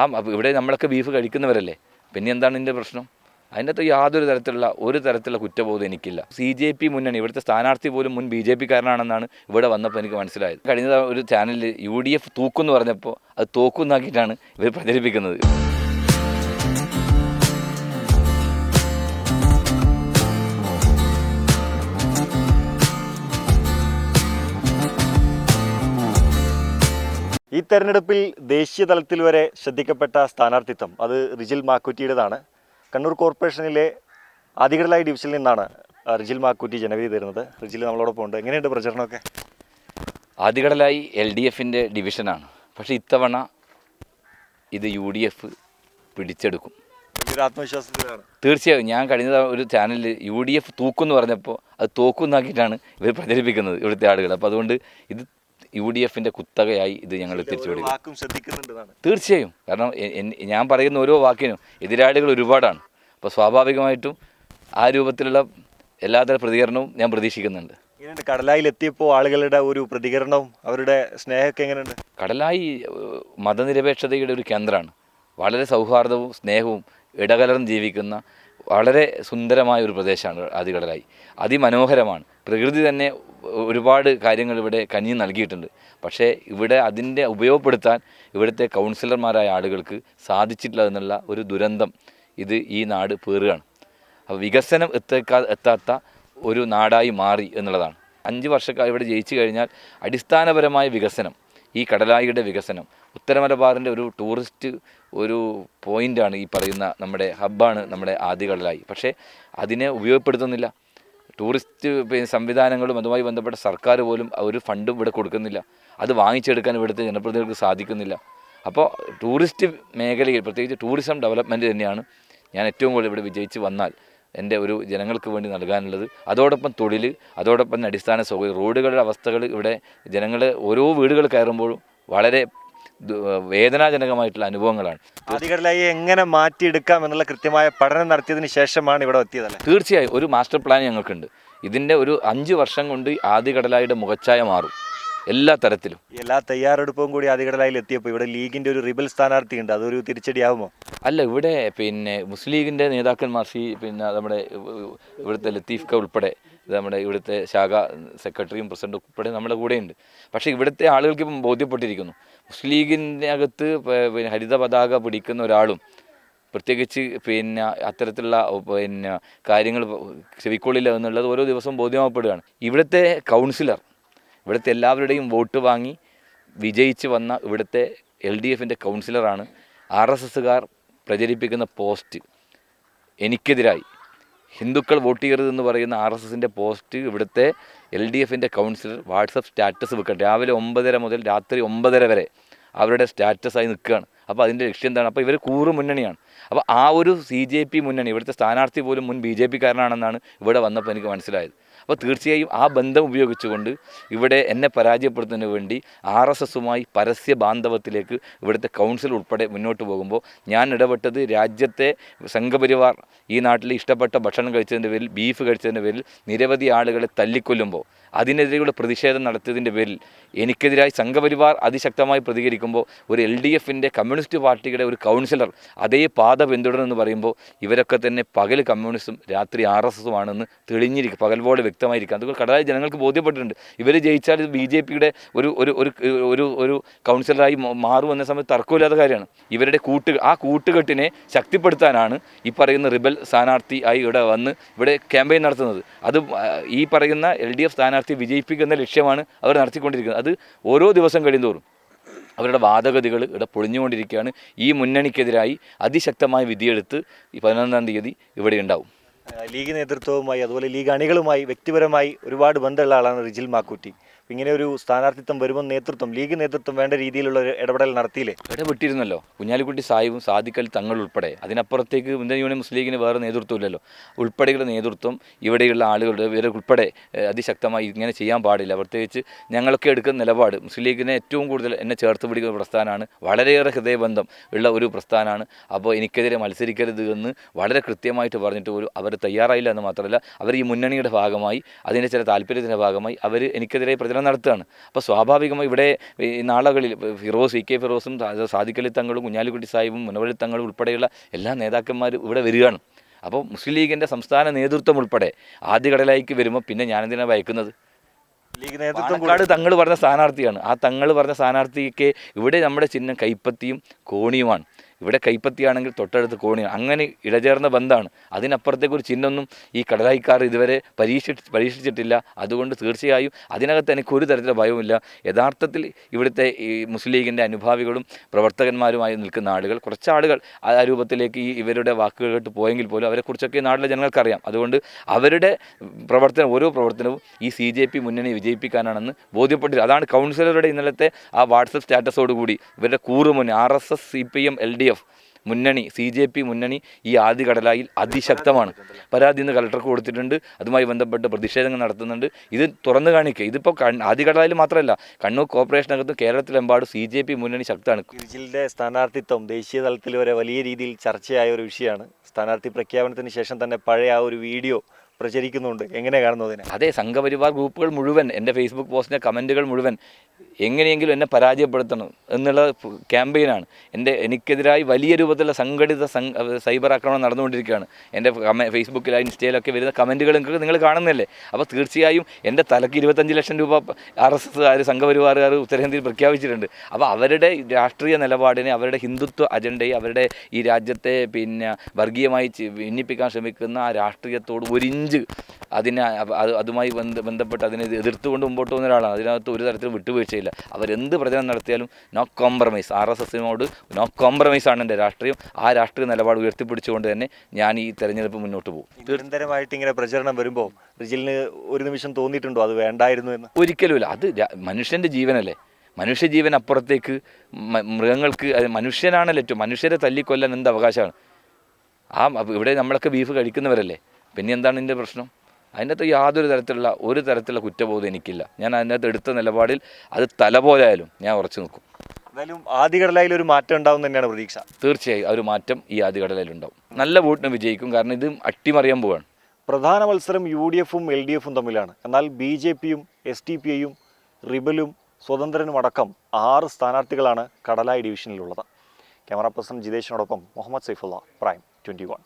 ആ ഇവിടെ നമ്മളൊക്കെ ബീഫ് കഴിക്കുന്നവരല്ലേ? പിന്നെ എന്താണ് ഇതിന്റെ പ്രശ്നം? അതിന്റെ അകത്ത് യാതൊരു തരത്തിലുള്ള ഒരു തരത്തിലുള്ള കുറ്റബോധം എനിക്കില്ല. സി ജെ പി മുന്നണി ഇവിടുത്തെ സ്ഥാനാർത്ഥി പോലും മുൻ ബി ജെ കാരനാണെന്നാണ് ഇവിടെ വന്നപ്പോൾ എനിക്ക് മനസ്സിലായത്. കഴിഞ്ഞ ഒരു ചാനലിൽ യു ഡി എഫ് തൂക്കുമെന്ന് പറഞ്ഞപ്പോൾ അത് തോക്കുന്നാക്കിയിട്ടാണ് ഇവർ പ്രചരിപ്പിക്കുന്നത്. ഈ തെരഞ്ഞെടുപ്പിൽ ദേശീയ തലത്തിൽ വരെ ശ്രദ്ധിക്കപ്പെട്ട സ്ഥാനാർത്ഥിത്വം അത് റിജിൽ മാക്കുറ്റിയുടേതാണ്. കണ്ണൂർ കോർപ്പറേഷനിലെ ആദികടലായി ഡിവിഷനിൽ നിന്നാണ് റിജിൽ മാക്കുറ്റി ജനവിധി തരുന്നത്. റിജിൽ നമ്മളോടൊപ്പം ഉണ്ട്. എങ്ങനെയുണ്ട് പ്രചരണമൊക്കെ? ആദികടലായി എൽ ഡി എഫിന്റെ ഡിവിഷനാണ്. പക്ഷേ ഇത്തവണ ഇത് യു ഡി എഫ് പിടിച്ചെടുക്കും. ആത്മവിശ്വാസത്തിലാണ്. തീർച്ചയായും. ഞാൻ കഴിഞ്ഞ ഒരു ചാനലിൽ യു ഡി എഫ് തൂക്കുമെന്ന് പറഞ്ഞപ്പോൾ അത് തോക്കുന്നാക്കിയിട്ടാണ് ഇവർ പ്രചരിപ്പിക്കുന്നത് ഇവിടുത്തെ ആളുകൾ. അപ്പോൾ അതുകൊണ്ട് ഇത് യു ഡി എഫിന്റെ കുത്തകയായി ഇത് ഞങ്ങൾ തിരിച്ചു ഓരോ വാക്കും ശ്രദ്ധിക്കുന്നുണ്ടെന്നാണ്. തീർച്ചയായും. കാരണം ഞാൻ പറയുന്ന ഓരോ വാക്കിനും എതിരാളികൾ ഒരുപാടാണ്. അപ്പോൾ സ്വാഭാവികമായിട്ടും ആ രൂപത്തിലുള്ള എല്ലാതര പ്രതികരണവും ഞാൻ പ്രതീക്ഷിക്കുന്നുണ്ട്. ഇങ്ങനെയുണ്ട് കടലായിൽ എത്തിയപ്പോൾ ആളുകളുടെ ഒരു പ്രതികരണവും അവരുടെ സ്നേഹമൊക്കെ എങ്ങനെയുണ്ട്? കടലായി മതനിരപേക്ഷതയുടെ ഒരു കേന്ദ്രമാണ്. വളരെ സൗഹാർദ്ദവും സ്നേഹവും ഇടകലർന്ന് ജീവിക്കുന്ന വളരെ സുന്ദരമായ ഒരു പ്രദേശമാണ് ആദികടലായി. അതിമനോഹരമാണ്. പ്രകൃതി തന്നെ ഒരുപാട് കാര്യങ്ങൾ ഇവിടെ കനിഞ്ഞ് നൽകിയിട്ടുണ്ട്. പക്ഷേ ഇവിടെ അതിന്റെ ഉപയോഗപ്പെടുത്താൻ ഇവിടുത്തെ കൗൺസിലർമാരായ ആളുകൾക്ക് സാധിച്ചിട്ടില്ല എന്നുള്ള ഒരു ദുരന്തം ഇത് ഈ നാട് പേറുകയാണ്. അപ്പോൾ വികസനം എത്തേക്കാ എത്താത്ത ഒരു നാടായി മാറി എന്നുള്ളതാണ്. അഞ്ച് വർഷക്കാലം ഇവിടെ ജയിച്ചു കഴിഞ്ഞാൽ അടിസ്ഥാനപരമായ വികസനം ഈ കടലായിയുടെ വികസനം. ഉത്തരമലബാറിന്റെ ഒരു ടൂറിസ്റ്റ് ഒരു പോയിന്റാണ് ഈ പറയുന്ന നമ്മുടെ ഹബ്ബാണ് നമ്മുടെ ആദ്യ കടലായി. പക്ഷേ അതിനെ ഉപയോഗപ്പെടുത്തുന്നില്ല. ടൂറിസ്റ്റ് സംവിധാനങ്ങളും അതുമായി ബന്ധപ്പെട്ട സർക്കാർ പോലും ഒരു ഫണ്ടും ഇവിടെ കൊടുക്കുന്നില്ല. അത് വാങ്ങിച്ചെടുക്കാൻ ഇവിടുത്തെ ജനപ്രതിനിധികൾക്ക് സാധിക്കുന്നില്ല. അപ്പോൾ ടൂറിസ്റ്റ് മേഖലയിൽ പ്രത്യേകിച്ച് ടൂറിസം ഡെവലപ്മെന്റ് തന്നെയാണ് ഞാൻ ഏറ്റവും കൂടുതൽ ഇവിടെ വിജയിച്ച് വന്നാൽ എന്റെ ഒരു ജനങ്ങൾക്ക് വേണ്ടി നൽകാനുള്ളത്. അതോടൊപ്പം തൊഴിൽ അതോടൊപ്പം തന്നെ അടിസ്ഥാന സൗകര്യം റോഡുകളുടെ അവസ്ഥകൾ ഇവിടെ ജനങ്ങൾ ഓരോ വീടുകൾ കയറുമ്പോഴും വളരെ വേദനാജനകമായിട്ടുള്ള അനുഭവങ്ങളാണ്. ആദികടലായി എങ്ങനെ മാറ്റിയെടുക്കാം എന്നുള്ള കൃത്യമായ പഠനം നടത്തിയതിന് ശേഷമാണ് ഇവിടെ എത്തിയത് തീർച്ചയായും ഒരു മാസ്റ്റർ പ്ലാൻ ഞങ്ങൾക്കുണ്ട്. ഇതിന്റെ ഒരു അഞ്ച് വർഷം കൊണ്ട് ആദ്യ കടലായുടെ മുഖച്ഛായ മാറും. എല്ലാ തരത്തിലും. എല്ലാ തയ്യാറെടുപ്പും കൂടി ആദികടലായിൽ എത്തിയപ്പോൾ ഇവിടെ ലീഗിന്റെ ഒരു റിബൽ സ്ഥാനാർത്ഥി ഉണ്ട് അതൊരു തിരിച്ചടിയാവുമോ? അല്ല ഇവിടെ പിന്നെ മുസ്ലിം ലീഗിന്റെ നേതാക്കന്മാർ സി പിന്നെ നമ്മുടെ ഇവിടുത്തെ ലത്തീഫ് ക ഉൾപ്പെടെ നമ്മുടെ ഇവിടുത്തെ ശാഖ സെക്രട്ടറിയും പ്രസിഡന്റും ഉൾപ്പെടെ നമ്മുടെ കൂടെയുണ്ട്. പക്ഷേ ഇവിടുത്തെ ആളുകൾക്ക് ഇപ്പം ബോധ്യപ്പെട്ടിരിക്കുന്നു. മുസ്ലിം ലീഗിന്റെ അകത്ത് പിന്നെ ഹരിത പതാക പിടിക്കുന്ന ഒരാളും പ്രത്യേകിച്ച് പിന്നെ അത്തരത്തിലുള്ള പിന്നെ കാര്യങ്ങൾ ചെവിക്കൊള്ളില്ല എന്നുള്ളത് ഓരോ ദിവസവും ബോധ്യമാക്കപ്പെടുകയാണ് ഇവിടുത്തെ കൗൺസിലർ ഇവിടുത്തെ എല്ലാവരുടെയും വോട്ട് വാങ്ങി വിജയിച്ച് വന്ന ഇവിടുത്തെ എൽ ഡി എഫിന്റെ കൗൺസിലറാണ് ആർ എസ് എസ്സുകാർ പ്രചരിപ്പിക്കുന്ന പോസ്റ്റ് എനിക്കെതിരായി. ഹിന്ദുക്കൾ വോട്ട് ചെയ്യരുതെന്ന് പറയുന്ന ആർ എസ് എസിന്റെ പോസ്റ്റ് ഇവിടുത്തെ എൽ ഡി എഫിന്റെ കൗൺസിലർ വാട്സപ്പ് സ്റ്റാറ്റസ് വെക്കട്ടെ രാവിലെ ഒമ്പതര മുതൽ രാത്രി ഒമ്പതര വരെ അവരുടെ സ്റ്റാറ്റസായി നിൽക്കുകയാണ്. അപ്പോൾ അതിന്റെ ലക്ഷ്യം എന്താണ്? അപ്പോൾ ഇവർ കൂറ് മുന്നണിയാണ്. അപ്പോൾ ആ ഒരു സി ജെ പി മുന്നണി ഇവിടുത്തെ സ്ഥാനാർത്ഥി പോലും മുൻ ബി ജെ ഇവിടെ വന്നപ്പോൾ എനിക്ക് മനസ്സിലായത്. അപ്പോൾ തീർച്ചയായും ആ ബന്ധം ഉപയോഗിച്ചുകൊണ്ട് ഇവിടെ എന്നെ പരാജയപ്പെടുത്തുന്നതിന് വേണ്ടി ആർ എസ് എസുമായി പരസ്യ ബാന്ധവത്തിലേക്ക് ഇവിടുത്തെ കൗൺസിൽ ഉൾപ്പെടെ മുന്നോട്ട് പോകുമ്പോൾ ഞാൻ ഇടപെട്ടത് രാജ്യത്തെ സംഘപരിവാർ ഈ നാട്ടിൽ ഇഷ്ടപ്പെട്ട ഭക്ഷണം കഴിച്ചതിന്റെ പേരിൽ ബീഫ് കഴിച്ചതിന്റെ പേരിൽ നിരവധി ആളുകളെ തല്ലിക്കൊല്ലുമ്പോൾ അതിനെതിരെയുള്ള പ്രതിഷേധം നടത്തിയതിന്റെ പേരിൽ എനിക്കെതിരായി സംഘപരിവാർ അതിശക്തമായി പ്രതികരിക്കുമ്പോൾ ഒരു എൽ ഡി എഫിന്റെ കമ്മ്യൂണിസ്റ്റ് പാർട്ടിയുടെ ഒരു കൗൺസിലർ അതേ പാത പിന്തുടരുമെന്ന് പറയുമ്പോൾ ഇവരൊക്കെ തന്നെ പകൽ കമ്മ്യൂണിസ്റ്റും രാത്രി ആർ എസ് എസുമാണെന്ന് തെളിഞ്ഞിരിക്കും. പകൽ പോലെ വ്യക്തമായിരിക്കും. അതുകൊണ്ട് കടലായി ജനങ്ങൾക്ക് ബോധ്യപ്പെട്ടിട്ടുണ്ട്. ഇവർ ജയിച്ചാൽ ഇത് ബി ജെ പിയുടെ ഒരു ഒരു ഒരു ഒരു കൗൺസിലറായി മാറുമെന്ന സമയത്ത് തർക്കമില്ലാത്ത കാര്യമാണ്. ഇവരുടെ കൂട്ട് ആ കൂട്ടുകെട്ടിനെ ശക്തിപ്പെടുത്താനാണ് ഈ പറയുന്ന റിബൽ സ്ഥാനാർത്ഥി ആയി ഇവിടെ വന്ന് ഇവിടെ ക്യാമ്പയിൻ നടത്തുന്നത്. അത് ഈ പറയുന്ന എൽ ഡി എഫ് സ്ഥാനാർത്ഥി വിജയിപ്പിക്കുന്ന ലക്ഷ്യമാണ് അവർ നടത്തിക്കൊണ്ടിരിക്കുന്നത്. അത് ഓരോ ദിവസം കഴിയുന്തോറും അവരുടെ വാദഗതികൾ ഇവിടെ പൊളിഞ്ഞുകൊണ്ടിരിക്കുകയാണ്. ഈ മുന്നണിക്കെതിരായി അതിശക്തമായ വിധിയെടുത്ത് ഈ പതിനൊന്നാം തീയതി ഇവിടെ ഉണ്ടാവും. ലീഗ് നേതൃത്വവുമായി അതുപോലെ ലീഗ് അണികളുമായി വ്യക്തിപരമായി ഒരുപാട് ബന്ധമുള്ള ആളാണ് റിജിൽ മാക്കൂറ്റി ഇങ്ങനെ ഒരു സ്ഥാനാർത്ഥിത്വം വരുമ്പോൾ നേതൃത്വം ലീഗ് നേതൃത്വം വേണ്ട രീതിയിലുള്ള ഒരു ഇടപെടൽ നടത്തിയില്ലേ? ഇടപെട്ടിരുന്നല്ലോ കുഞ്ഞാലിക്കുട്ടി സാഹിബും സാധിക്കൽ തങ്ങൾ ഉൾപ്പെടെ. അതിനപ്പുറത്തേക്ക് ഇന്ത്യൻ യൂണിയൻ മുസ്ലിം ലീഗിന് വേറെ നേതൃത്വം ഇല്ലല്ലോ. ഉൾപ്പെടെയുള്ള നേതൃത്വം ഇവിടെയുള്ള ആളുകളുടെ ഇവരെ ഉൾപ്പെടെ അതിശക്തമായി ഇങ്ങനെ ചെയ്യാൻ പാടില്ല. പ്രത്യേകിച്ച് ഞങ്ങളൊക്കെ എടുക്കുന്ന നിലപാട് മുസ്ലിം ലീഗിനെ ഏറ്റവും കൂടുതൽ എന്നെ ചേർത്ത് പിടിക്കുന്ന പ്രസ്ഥാനമാണ്. വളരെയേറെ ഹൃദയബന്ധം ഉള്ള ഒരു പ്രസ്ഥാനമാണ്. അപ്പോൾ എനിക്കെതിരെ മത്സരിക്കരുത് എന്ന് വളരെ കൃത്യമായിട്ട് പറഞ്ഞിട്ട് പോലും അവർ തയ്യാറായില്ല എന്ന് മാത്രമല്ല അവർ ഈ മുന്നണിയുടെ ഭാഗമായി അതിന്റെ ചില താല്പര്യത്തിന്റെ ഭാഗമായി അവർ എനിക്കെതിരെ പ്രചരണം നടത്തുകയാണ്. അപ്പോൾ സ്വാഭാവികമായി ഇവിടെ ഈ നാളുകളിൽ ഫിറോസ് ഇ കെ ഫിറോസും സാദിക്കലി സാദിഖ് തങ്ങളും കുഞ്ഞാലിക്കുട്ടി സാഹിബും മുനവഴി തങ്ങളും ഉൾപ്പെടെയുള്ള എല്ലാ നേതാക്കന്മാരും ഇവിടെ വരികയാണ്. അപ്പോൾ മുസ്ലിം ലീഗിന്റെ സംസ്ഥാന നേതൃത്വം ഉൾപ്പെടെ ആദ്യ കടലായിക്ക് വരുമ്പോൾ പിന്നെ ഞാനെന്തിനാണ് ഭയക്കുന്നത്? ലീഗ് നേതൃത്വം കൂടാതെ തങ്ങൾ പറഞ്ഞ സ്ഥാനാർത്ഥിയാണ്. ആ തങ്ങൾ പറഞ്ഞ സ്ഥാനാർത്ഥിക്ക് ഇവിടെ നമ്മുടെ ചിഹ്നം കൈപ്പത്തിയും കോണിയുമാണ്. ഇവിടെ കൈപ്പത്തിയാണെങ്കിൽ തൊട്ടടുത്ത് കോണി അങ്ങനെ ഇടചേർന്ന ബന്ധമാണ് അതിനപ്പുറത്തേക്ക് ഒരു ചിഹ്നമൊന്നും ഈ കടലായിക്കാർ ഇതുവരെ പരീക്ഷി പരീക്ഷിച്ചിട്ടില്ല. അതുകൊണ്ട് തീർച്ചയായും അതിനകത്ത് എനിക്ക് ഒരു തരത്തിലുള്ള ഭയവുമില്ല. യഥാർത്ഥത്തിൽ ഇവിടുത്തെ ഈ മുസ്ലിം ലീഗിന്റെ അനുഭാവികളും പ്രവർത്തകന്മാരുമായി നിൽക്കുന്ന ആളുകൾ കുറച്ച് ആളുകൾ ആ രൂപത്തിലേക്ക് ഈ ഇവരുടെ വാക്കുകൾ കേട്ട് പോയെങ്കിൽ പോലും അവരെക്കുറിച്ചൊക്കെ നാട്ടിലെ ജനങ്ങൾക്കറിയാം. അതുകൊണ്ട് അവരുടെ പ്രവർത്തനം ഓരോ പ്രവർത്തനവും ഈ സി ജെ പി മുന്നണി വിജയിപ്പിക്കാനാണെന്ന് ബോധ്യപ്പെട്ടില്ല. അതാണ് കൗൺസിലറുടെ ഇന്നലത്തെ ആ വാട്സപ്പ് സ്റ്റാറ്റസോടുകൂടി ഇവരുടെ കൂറുമുന്നേ R S S C P M L D മുന്നണി സി ജെ പി മുന്നണി ഈ ആദ്യ കടലായിൽ അതിശക്തമാണ്. പരാതി ഇന്ന് കളക്ടർക്ക് കൊടുത്തിട്ടുണ്ട്. അതുമായി ബന്ധപ്പെട്ട് പ്രതിഷേധങ്ങൾ നടത്തുന്നുണ്ട്. ഇത് തുറന്നു കാണിക്കുക. ഇതിപ്പോൾ ആദ്യ കടലായിൽ മാത്രമല്ല കണ്ണൂർ കോർപ്പറേഷനകത്ത് കേരളത്തിലെമ്പാടും സി ജെ പി മുന്നണി ശക്തമാണ്. ജില്ലയിലെ സ്ഥാനാർത്ഥിത്വം ദേശീയ തലത്തിൽ വരെ വലിയ രീതിയിൽ ചർച്ചയായ ഒരു വിഷയമാണ്. സ്ഥാനാർത്ഥി പ്രഖ്യാപനത്തിന് ശേഷം തന്നെ പഴയ ആ ഒരു വീഡിയോ പ്രചരിക്കുന്നുണ്ട്. എങ്ങനെ കാണുന്നു അതിനെ? അതെ സംഘപരിവാർ ഗ്രൂപ്പുകൾ മുഴുവൻ എന്റെ ഫേസ്ബുക്ക് പോസ്റ്റിന്റെ കമന്റുകൾ മുഴുവൻ എങ്ങനെയെങ്കിലും എന്നെ പരാജയപ്പെടുത്തണം എന്നുള്ള ക്യാമ്പയിനാണ്. എന്റെ എനിക്കെതിരായി വലിയ രൂപത്തിലുള്ള സംഘടിത സൈബർ ആക്രമണം നടന്നുകൊണ്ടിരിക്കുകയാണ്. എന്റെ കമ ഫേസ്ബുക്കിലായി ഇൻസ്റ്റയിലൊക്കെ വരുന്ന കമന്റുകൾ നിങ്ങൾക്ക് നിങ്ങൾ കാണുന്നില്ലേ? അപ്പോൾ തീർച്ചയായും എന്റെ തലക്ക് ഇരുപത്തഞ്ച് ലക്ഷം രൂപ ആർ എസ് എസ്സുകാർ സംഘപരിവാറുകാർ ഉത്തരേന്ത്യയിൽ പ്രഖ്യാപിച്ചിട്ടുണ്ട്. അപ്പോൾ അവരുടെ രാഷ്ട്രീയ നിലപാടിനെ അവരുടെ ഹിന്ദുത്വ അജണ്ടയെ അവരുടെ ഈ രാജ്യത്തെ പിന്നെ വർഗീയമായി ഭിന്നിപ്പിക്കാൻ ശ്രമിക്കുന്ന ആ രാഷ്ട്രീയത്തോട് ഒരു ഇഞ്ച് അതിനെ അത് അതുമായി ബന്ധ ബന്ധപ്പെട്ട് അതിനെ എതിർത്തുകൊണ്ട് മുമ്പോട്ട് പോകുന്ന ഒരാളാണ്. അതിനകത്ത് ഒരു തരത്തിലും വിട്ടുവീഴ്ചയില്ല. അവരെന്ത് പ്രചരണം നടത്തിയാലും നോ കോംപ്രമൈസ് ആർ എസ് എസിനോട് നോ കോംപ്രമൈസ് ആണ് എന്റെ രാഷ്ട്രീയം. ആ രാഷ്ട്രീയ നിലപാട് ഉയർത്തിപ്പിടിച്ചുകൊണ്ട് തന്നെ ഞാൻ ഈ തെരഞ്ഞെടുപ്പ് മുന്നോട്ട് പോകും. നിരന്തരമായിട്ട് ഇങ്ങനെ പ്രചരണം വരുമ്പോൾ റിജിലിന് ഒരു നിമിഷം തോന്നിയിട്ടുണ്ടോ? അത് വേണ്ടായിരുന്നു എന്ന്? ഒരിക്കലുമില്ല. അത് മനുഷ്യന്റെ ജീവനല്ലേ. മനുഷ്യജീവൻ അപ്പുറത്തേക്ക് മൃഗങ്ങൾക്ക് മനുഷ്യനാണല്ലോ ഏറ്റവും മനുഷ്യരെ തല്ലിക്കൊല്ലാൻ എന്ത് അവകാശമാണ്? ആ ഇവിടെ നമ്മളൊക്കെ ബീഫ് കഴിക്കുന്നവരല്ലേ? പിന്നെ എന്താണ് ഇതിന്റെ പ്രശ്നം? അതിനകത്ത് യാതൊരു തരത്തിലുള്ള ഒരു തരത്തിലുള്ള കുറ്റബോധം എനിക്കില്ല. ഞാൻ അതിനകത്ത് എടുത്ത നിലപാടിൽ അത് തല പോലായാലും ഞാൻ ഉറച്ചു നിൽക്കും. എന്തായാലും ആദ്യകടലായിൽ ഒരു മാറ്റം ഉണ്ടാവും തന്നെയാണ് പ്രതീക്ഷ. തീർച്ചയായും ആ ഒരു മാറ്റം ഈ ആദ്യഘടലയിൽ ഉണ്ടാവും. നല്ല വോട്ടിന് വിജയിക്കും. കാരണം ഇത് അട്ടിമറിയാൻ പോവാണ്. പ്രധാന മത്സരം യു ഡി എഫും എൽ ഡി എഫും തമ്മിലാണ്. എന്നാൽ ബി ജെ പിയും എസ് ടി പി ഐയും റിബലും സ്വതന്ത്രനും അടക്കം ആറ് സ്ഥാനാർത്ഥികളാണ് കടലായി ഡിവിഷനിലുള്ളത്. Camera person ജിതേഷിനോടൊപ്പം Muhammad Saifullah prime twenty one.